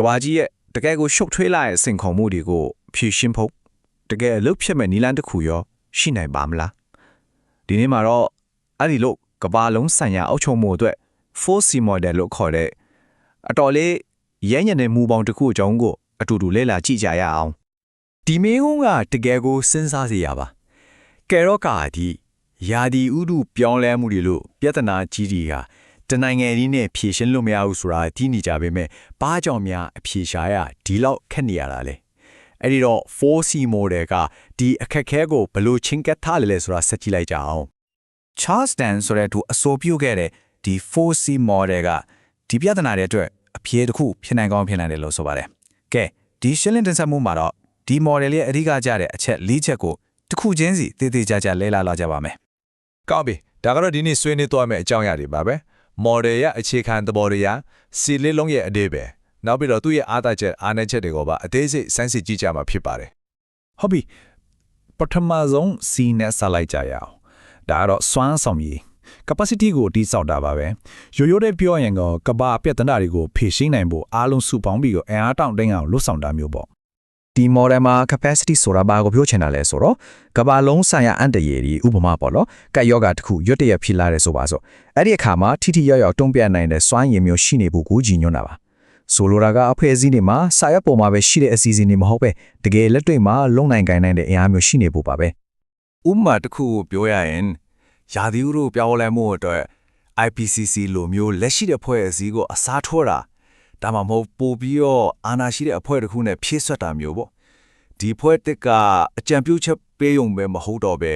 ကဘာကြီးရဲ့တကယ်ကိုရှုပ်ထွေးလာတဲ့စင်ခုံမှုတွေကိုဖြေရှင်းဖို့တကယ်အလုပ်ဖြစ်မဲ့နီလန်းတစ်ခုရောရှိနိုင်ပါမလားဒီနေ့မှာတော့အဲ့ဒီလို့ကဘာလုံးဆိုင်ရာအုပ်ချုပ်မှုအတွက် 4C model လို့ခေါ်တဲ့အတော်လေးရဲညံတဲ့မူပေါင်းတစ်ခုအကြောင်းကိုအတူတူလေ့လာကြည့်ကြရအောင်ဒီမင်းကုန်းကတကယ်ကိုစဉ်းစားစရာပါကယ်ရော့ကာဒီယာဒီဥဒုပြောင်းလဲမှုတွေလို့ပြဿနာကြီးတွေဟာ တနိုင်ငံရင်းနဲ့ဖြေရှင်းလို့မရဘူးဆိုတာသိနေကြပေမဲ့ဘာကြောင့်များအဖြေရှာရဒီလောက်ခက်နေရတာလဲအဲ့ဒီတော့ 4C model ကဒီအခက်ခဲကိုဘယ်လိုချင်းကပ်ထားလဲလဲဆိုတာဆက်ကြည့်လိုက်ကြအောင် Charles Dan ဆိုတဲ့သူအဆိုပြုခဲ့တဲ့ဒီ 4C model ကဒီပြဿနာတွေအတွက်အဖြေတစ်ခုဖြစ်နိုင်ကောင်းဖြစ်နိုင်တယ်လို့ဆိုပါတယ်။ကဲဒီရှင်းလင်းတင်ဆက်မှုမှာတော့ဒီ model ရဲ့အဓိကကျတဲ့အချက်၄ချက်ကိုတစ်ခုချင်းစီတည်တည်ကြကြလဲလာလာကြပါမယ်ကောင်းပြီဒါကတော့ဒီနေ့ဆွေးနွေးသွားမယ့်အကြောင်းအရာတွေပါပဲ model ရဲ့အခြေခံသဘောတရားစီလေးလုံးရဲ့အသေးပဲနောက်ပြီးတော့သူ့ရဲ့အားသာချက်အားနည်းချက်တွေကိုပါအသေးစိတ်စမ်းစစ်ကြည့်ကြမှာဖြစ်ပါတယ်။ဟုတ်ပြီပထမဆုံး C နဲ့ဆက်လိုက်ကြရအောင်။ဒါကတော့စွမ်းဆောင်ရည် capacity ကိုတိစောက်တာပါပဲ။ရိုးရိုးတဲ့ပြောရင်ကကဘာပြဿနာတွေကိုဖြေရှင်းနိုင်ဖို့အားလုံးစုပေါင်းပြီးတော့အင်အားတောင့်တင်းအောင်လှုပ်ဆောင်တာမျိုးပေါ့။ ဒီ model မှာ capacity ဆိုတာဘာကိုပြောချင်တာလဲဆိုတော့ကမ္ဘာလုံးဆိုင်ရာအန်တရည်ဒီဥပမာပေါ့နော်ကတ်ယောဂတစ်ခုရွတ်တရက်ဖြစ်လာတယ်ဆိုပါစို့အဲ့ဒီအခါမှာထိထိရောက်ရောက်တုံ့ပြန်နိုင်တဲ့စွမ်းရည်မျိုးရှိနေဖို့ကိုကြည်ညွန့်တာပါဆိုလိုတာကအဖွဲ့အစည်းတွေမှာစာရွက်ပေါ်မှာပဲရှိတဲ့အစီအစဉ်တွေမဟုတ်ပဲတကယ်လက်တွေ့မှာလုံနိုင်ကိုင်းနိုင်တဲ့အင်အားမျိုးရှိနေဖို့ပါပဲဥပမာတစ်ခုကိုပြောရရင်ယာဒီဥတို့ပြောင်းလဲမှုအတွက် IPCC လိုမျိုးလက်ရှိတဲ့ဖွဲ့အစည်းကိုအစားထိုးတာ ဒါမှမဟုတ်ပို့ပြီးတော့အာဏာရှိတဲ့အဖွဲ့တစ်ခုနဲ့ဖြည့်ဆွတ်တာမျိုးပေါ့ဒီဖွဲ့တစ်ကအကြံပြုချက်ပေးရုံပဲမဟုတ်တော့ပဲ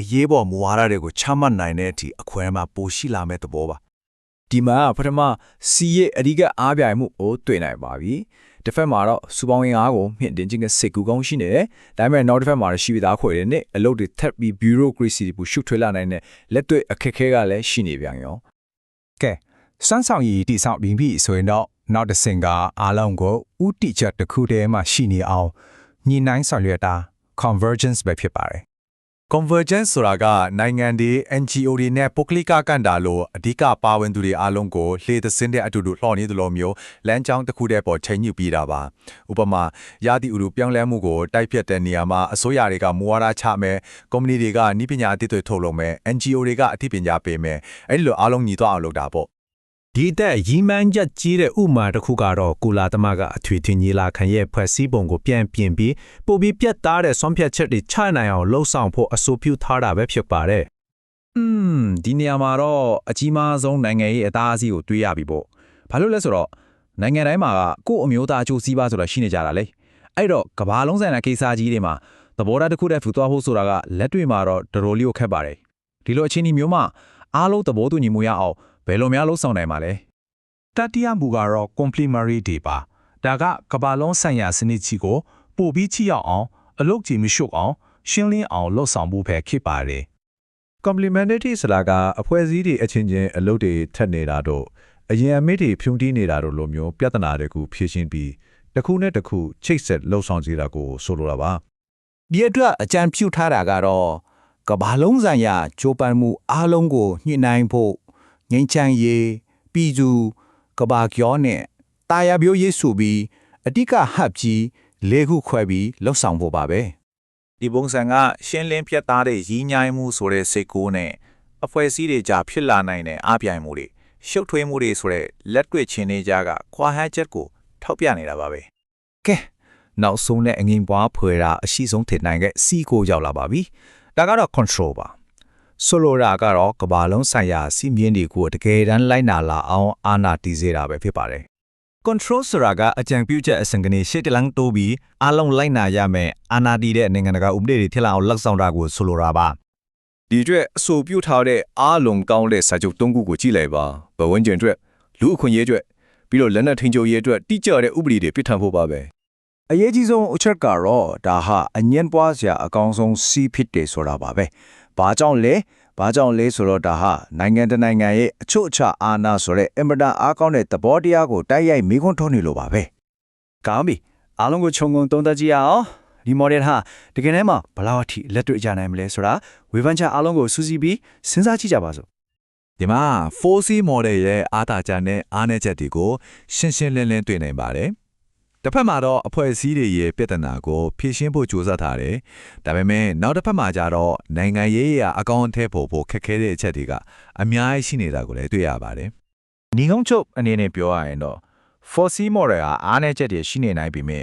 အရေးပေါ်မူဝါဒတွေကိုချမှတ်နိုင်တဲ့အထိအခွင့်အမှာပိုရှိလာမဲ့သဘောပါဒီမှာပထမစီရဲ့အဓိကအားပြိုင်မှုကိုတွေ့နိုင်ပါပြီ။တစ်ဖက်မှာတော့စူပေါင်းရင်အားကိုမြင့်တင်ခြင်းကစိတ်ကူကောင်းရှိနေတယ်။ဒါပေမဲ့နောက်တစ်ဖက်မှာတော့ရှိပြီးသားခွေတွေနဲ့အလုပ်တွေထပ်ပြီး bureaucracy တွေပူရှုထွေးလာနိုင်တဲ့လက်တွေ့အခက်အခဲကလည်းရှိနေပြန်ရောကဲစွမ်းဆောင်ရည်တိဆောက်ပြီးပြီဆိုရင်တော့ နောက်တစ်ဆင့်ကအားလုံးကိုဥတီချက်တစ်ခုတည်းမှာရှိနေအောင်ညီနိုင်ဆောင်ရွက်တာ convergence ပဲဖြစ်ပါတယ် convergence ဆိုတာကနိုင်ငံတွေ NGO တွေနဲ့ပုဂ္ဂလိကကန့်တာလို့အဓိကပါဝင်သူတွေအားလုံးကိုလှေသစင်းတဲ့အတူတူလှော်နေသလိုမျိုးလမ်းကြောင်းတစ်ခုတည်းပေါ်ချိန်ညှိပြီးတာပါဥပမာရာသီဥတုပြောင်းလဲမှုကိုတိုက်ဖြတ်တဲ့နေရာမှာအစိုးရတွေကမူဝါဒချမယ်ကုမ္ပဏီတွေကနည်းပညာအသစ်တွေထုတ်လုပ်မယ် NGO တွေကအသိပညာပေးမယ်အဲ့ဒီလိုအားလုံးညီသွားအောင်လုပ်တာပေါ့ ဒီတက်ရီမန်းချက်ကြီးတဲ့ဥမာတစ်ခုကတော့ကုလာသမဂ္ဂအထွေထွေညီလာခံရဲ့ဖွဲ့စည်းပုံကိုပြန်ပြင်ပြီးပိုပြီးပြတ်သားတဲ့ဆွမ်းဖြတ်ချက်တွေချနိုင်အောင်လှုံ့ဆော်ဖို့အဆိုပြုထားတာပဲဖြစ်ပါတယ်อืมဒီနေရာမှာတော့အကြီးမားဆုံးနိုင်ငံရေးအသားအစီးကိုတွေးရပြီပေါ့ဘာလို့လဲဆိုတော့နိုင်ငံတိုင်းမှာကကိုယ့်အမျိုးသားအကျိုးစီးပွားဆိုတာရှိနေကြတာလေအဲ့တော့ကဘာလုံးဆိုင်ရာကိစ္စကြီးတွေမှာသဘောထားတစ်ခုတည်းဖူသွားဖို့ဆိုတာကလက်တွေ့မှာတော့တော်တော်လေးကိုခက်ပါတယ်ဒီလိုအခြေအနေမျိုးမှာအားလုံးသဘောတူညီမှုရအောင်ဘ ယ်လိုများလှုပ်ဆောင်နိုင်မှာလဲတတိယမူကတော့ complementary တွေပါဒါကကမ္ဘာလုံးဆိုင်ရာစနစ်ကြီးကိုပို့ပြီးချိရောက်အောင်အလုပ်ကြီးမရှုပ်အောင်ရှင်းလင်းအောင်လှုပ်ဆောင်ဖို့ပဲဖြစ်ပါတယ် complementarity ဆိုတာကအဖွဲ့အစည်းတွေအချင်းချင်းအလုပ်တွေထက်နေတာတို့အရင်အမိတွေဖြုံတီးနေတာတို့လိုမျိုးပြဿနာတွေကိုဖြေရှင်းပြီးတစ်ခုနဲ့တစ်ခုချိတ်ဆက်လှုပ်ဆောင်ကြတာကိုဆိုလိုတာပါဒီအတွက်အကြံပြုထားတာကတော့ကဘာလုံးဆိုင်ရာဂျိုးပန်မှုအားလုံးကိုညှိနှိုင်းဖို့ ငိမ့်ချမ်းရေးပြည်သူကဘာကျော်နဲ့တာယာပြိုးရေးဆိုပြီးအတိကဟပ်ကြီးလေးခုခွဲပြီးလှုပ်ဆောင်ဖို့ပါပဲဒီပုံစံကရှင်းလင်းပြတ်သားတဲ့ရည်ညိုင်းမှုဆိုတဲ့စိတ်ကူးနဲ့အဖွဲ့အစည်းတွေကြားဖြစ်လာနိုင်တဲ့အားပြိုင်မှုတွေရှုပ်ထွေးမှုတွေဆိုတဲ့လက်တွေ့ချင်းတွေကြားကခွာဟချက်ကိုထောက်ပြနေတာပါပဲကဲနောက်ဆုံးနဲ့အငိမ်ပွားဖွယ်တာအရှိဆုံးထင်နိုင်တဲ့စီကိုရောက်လာပါပြီဒါကတော့ control ပါ ဆိုလိုတာကတော့ကဘာလုံးဆိုင်ရာစီမင်းတွေကိုတကယ်တမ်းလိုက်နာလာအောင်အာဏာတည်စေတာပဲဖြစ်ပါတယ် control ဆိုတာကအကြံပြုချက်အစင်ကနေရှေ့တလန်းတိုးပြီးအားလုံးလိုက်နာရမယ်အာဏာတည်တဲ့နိုင်ငံတကာဥပဒေတွေထည့်လာအောင်လက်ဆောင်တာကိုဆိုလိုတာပါဒီအတွက်အဆိုပြုထားတဲ့အားလုံးကောင်းတဲ့စာချုပ်သုံးခုကိုကြည့်လိုက်ပါဘဝဝင်ကျင်အတွက်လူအခွင့်အရေးအတွက်ပြီးတော့လက်နက်ထိန်ချုပ်ရေးအတွက်တိကျတဲ့ဥပဒေတွေပြဋ္ဌာန်းဖို့ပါပဲအရေးကြီးဆုံးအချက်ကတော့ဒါဟာအငင်းပွားစရာအကောင်းဆုံးစီးဖြစ်တယ်ဆိုတာပါပဲ။ ဘာကြောင့်လဲ။ဘာကြောင့်လဲဆိုတော့ဒါဟာနိုင်ငံတစ်နိုင်ငံရဲ့အချုပ်အခြာအာဏာဆိုတဲ့အင်မတန်အားကောင်းတဲ့သဘောတရားကိုတိုက်ရိုက်မိခွန်းထုတ်နေလို့ပါပဲ။ကောင်းပြီ။အားလုံးကိုခြုံငုံသုံးသပ်ကြည့်ရအောင်။ဒီ model ဟာတကယ်တမ်းမှာဘယ်လောက်အထိလက်တွေ့ကြနိုင်မလဲဆိုတာဝေဖန်ချက်အားလုံးကိုစူးစီးပြီးစဉ်းစားကြည့်ကြပါစို့ဒီမှာ 4C model ရဲ့အားသာချက်နဲ့အားနည်းချက်တွေကိုရှင်းရှင်းလင်းလင်းတွေ့နိုင်ပါတယ် တစ်ဖက်မှာတော့အဖွဲ့အစည်းတွေရဲ့ပြဿနာကိုဖြေရှင်းဖို့ကြိုးစားထားတယ်ဒါပေမဲ့နောက်တစ်ဖက်မှာကျတော့နိုင်ငံရေးအရအကောင့်အထည်ဖို့ဖို့ခက်ခဲတဲ့အချက်တွေကအများကြီးရှိနေတာကိုလည်းတွေ့ရပါတယ်ညီကုန်းချုပ်အနေနဲ့ပြောရရင်တော့ 4C model ဟာအားနည်းချက်တွေရှိနေနိုင်ပြီမြဲ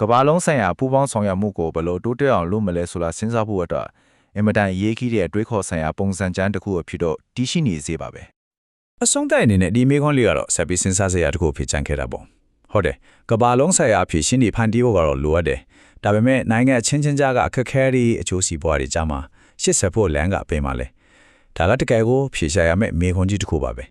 ကမ္ဘာလုံးဆိုင်ရာပူးပေါင်းဆောင်ရွက်မှုကိုဘယ်လိုတိုးတက်အောင်လုပ်မလဲဆိုတာစဉ်းစားဖို့အတွက်အင်မတန်အရေးကြီးတဲ့အတွေးခေါ်ဆိုင်ရာပုံစံကျမ်းတစ်ခုအဖြစ်တော့တည်ရှိနေစေပါပဲအဆုံးတိုက်အနေနဲ့ဒီမေခွန်းလေးကတော့ဆက်ပြီးစဉ်းစားစရာတစ်ခုဖြစ်ချင်ခဲ့တာပေါ့ ဟုတ်တယ်ကဘာလုံးဆိုင်ရာအဖြစ်ရှင်းနေဖန်တီးဖို့ကတော့လိုအပ်တယ်ဒါပေမဲ့နိုင်ငံအချင်းချင်းကြားကအခက်အခဲတွေအကျိုးစီးပွားတွေကြားမှာရှစ်ဆက်ဖို့လမ်းကပေးမှလဲဒါကတကယ်ကိုဖြေရှာရမယ့်မေခွန်းကြီးတစ်ခုပါပဲ